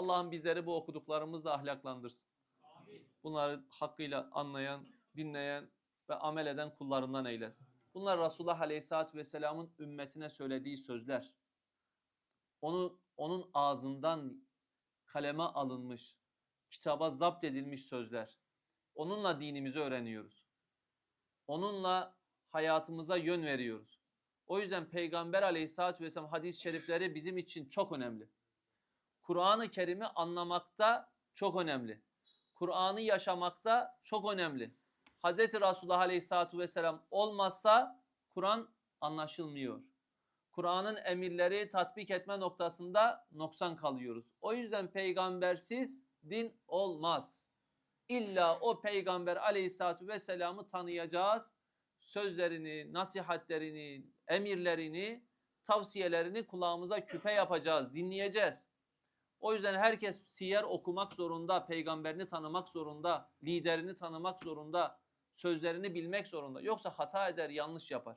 Allah'ım bizleri bu okuduklarımızla ahlaklandırsın. Bunları hakkıyla anlayan, dinleyen ve amel eden kullarından eylesin. Bunlar Resulullah Aleyhisselatü Vesselam'ın ümmetine söylediği sözler. Onun, onun ağzından kaleme alınmış, kitaba zapt edilmiş sözler. Onunla dinimizi öğreniyoruz. Onunla hayatımıza yön veriyoruz. O yüzden Peygamber Aleyhisselatü Vesselam hadis-i şerifleri bizim için çok önemli. Kur'an-ı Kerim'i anlamakta çok önemli. Kur'an'ı yaşamakta çok önemli. Hz. Resulullah Aleyhisselatü Vesselam olmazsa Kur'an anlaşılmıyor. Kur'an'ın emirleri tatbik etme noktasında noksan kalıyoruz. O yüzden peygambersiz din olmaz. İlla o peygamber aleyhissalatü vesselam'ı tanıyacağız. Sözlerini, nasihatlerini, emirlerini, tavsiyelerini kulağımıza küpe yapacağız, dinleyeceğiz. O yüzden herkes siyer okumak zorunda, peygamberini tanımak zorunda, liderini tanımak zorunda, sözlerini bilmek zorunda. Yoksa hata eder, yanlış yapar.